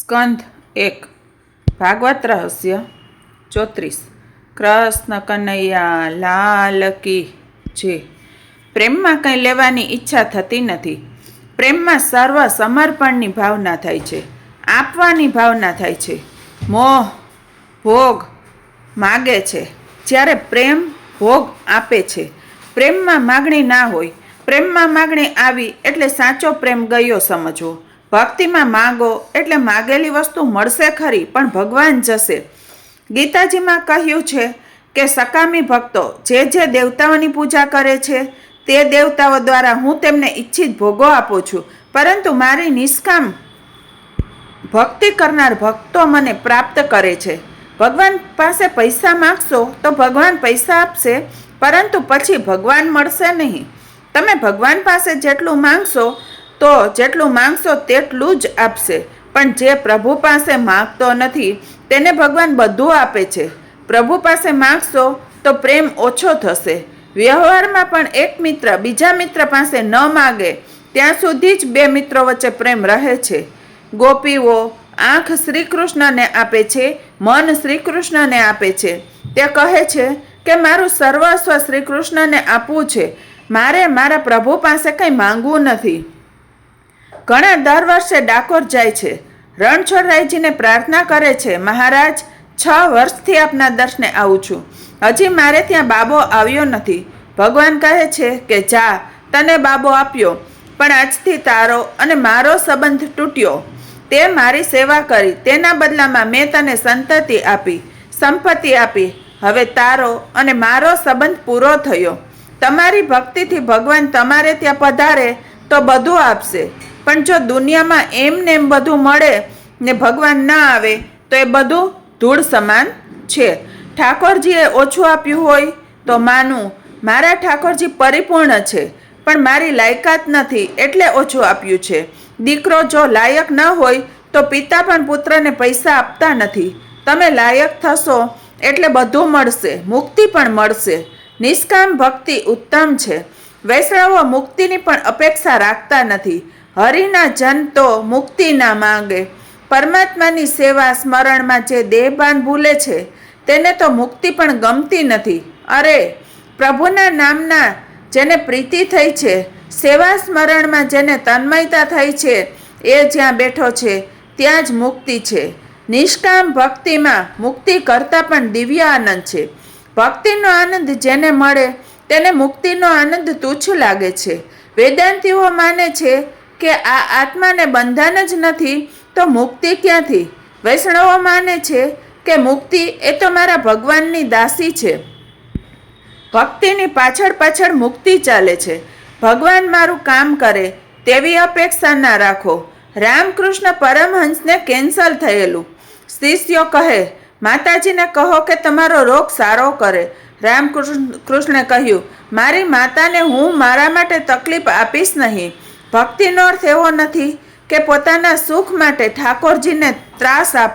સ્કંધ એક. ભાગવત રહસ્ય ચોત્રીસ. કૃષ્ણ કનૈયા લાલ કી જે પ્રેમમાં કંઈ લેવાની ઈચ્છા થતી નથી. પ્રેમમાં સર્વ સમર્પણની ભાવના થાય છે. આપવાની ભાવના થાય છે. મોહ, ભોગ માગે છે. જ્યારે પ્રેમ ભોગ આપે છે. પ્રેમમાં માગણી ના હોય. પ્રેમમાં માગણી આવી એટલે સાચો પ્રેમ ગયો સમજવો. ભક્તિમાં માગો એટલે માગેલી વસ્તુ મળશે ખરી, પણ ભગવાન જશે. ગીતાજીમાં કહ્યું છે કે સકામી ભક્તો જે જે દેવતાઓની પૂજા કરે છે, તે દેવતાઓ દ્વારા હું તેમને ઈચ્છિત ભોગો આપું છું. પરંતુ મારી નિષ્કામ ભક્તિ કરનાર ભક્તો મને પ્રાપ્ત કરે છે. ભગવાન પાસે પૈસા માગશો તો ભગવાન પૈસા આપશે, પરંતુ પછી ભગવાન મળશે નહીં. તમે ભગવાન પાસે જેટલું માંગશો તો જેટલું માંગશો તેટલું જ આપશે. પણ જે પ્રભુ પાસે માગતો નથી, તેને ભગવાન બધું આપે છે. પ્રભુ પાસે માગશો તો પ્રેમ ઓછો થશે. વ્યવહારમાં પણ એક મિત્ર બીજા મિત્ર પાસે ન માગે, ત્યાં સુધી જ બે મિત્રો વચ્ચે પ્રેમ રહે છે. ગોપીઓ આંખ શ્રી કૃષ્ણને આપે છે, મન શ્રી કૃષ્ણને આપે છે. તે કહે છે કે મારું સર્વસ્વ શ્રી કૃષ્ણને આપવું છે. મારે મારા પ્રભુ પાસે કંઈ માંગવું નથી. ઘણા દર વર્ષે ડાકોર જાય છે. રણછોડરાયજીને પ્રાર્થના કરે છે, મહારાજ, છ વર્ષથી આપના દર્શને આવું છું. હજી મારે ત્યાં બાબો આવ્યો નથી. ભગવાન કહે છે કે, જા, તને બાબો આપ્યો. પણ આજથી તારો અને મારો સંબંધ તૂટ્યો. તે મારી સેવા કરી. તેના બદલામાં મેં તને સંતતિ આપી, સંપત્તિ આપી. હવે તારો અને મારો સંબંધ પૂરો થયો. તમારી ભક્તિથી ભગવાન તમારે ત્યાં પધારે તો બધું આપશે. પણ જો દુનિયામાં એમ ને એમ બધું મળે ને ભગવાન ના આવે, તો એ બધું ધૂળ સમાન છે. ઠાકોરજીએ ઓછું આપ્યું હોય તો માનું. મારા ઠાકોરજી પરિપૂર્ણ છે, પણ મારી લાયકાત નથી એટલે ઓછું આપ્યું છે. દીકરો જો લાયક ન હોય, તો પિતા પણ પુત્રને પૈસા આપતા નથી. તમે લાયક થશો એટલે બધું મળશે, મુક્તિ પણ મળશે. નિષ્કામ ભક્તિ ઉત્તમ છે. વૈષ્ણવો મુક્તિની પણ અપેક્ષા રાખતા નથી. હરિના જન તો મુક્તિ ના માંગે. પરમાત્માની સેવા સ્મરણમાં જે દેહભાન ભૂલે છે, તેને તો મુક્તિ પણ ગમતી નથી. અરે, પ્રભુના નામના જેને પ્રીતિ થઈ છે, સેવા સ્મરણમાં જેને તન્મયતા થઈ છે, એ જ્યાં બેઠો છે, ત્યાં જ મુક્તિ છે. નિષ્કામ ભક્તિમાં મુક્તિ કરતાં પણ દિવ્ય આનંદ છે. ભક્તિનો આનંદ જેને મળે, તેને મુક્તિનો આનંદ તુચ્છ લાગે છે. વેદાંતિઓ માને છે કે આ આત્માને બંધન જ નથી, તો મુક્તિ ક્યાંથી? વૈષ્ણવો માને છે કે મુક્તિ એ તો મારા ભગવાનની દાસી છે. ભક્તિની પાછળ પાછળ મુક્તિ ચાલે છે. ભગવાન મારું કામ કરે, તેવી અપેક્ષા ના રાખો. રામકૃષ્ણ પરમહંસને કેન્સલ થયેલું. શિષ્યો કહે, માતાજીને કહો કે તમારો રોગ સારો કરે. રામકૃષ્ણ, કૃષ્ણે કહ્યું, મારી માતાને હું મારા માટે તકલીફ આપીશ નહીં. ભક્તિનો અર્થ એવો નથી કે પોતાના સુખ માટે ઠાકોરજીને ત્રાસ આપ.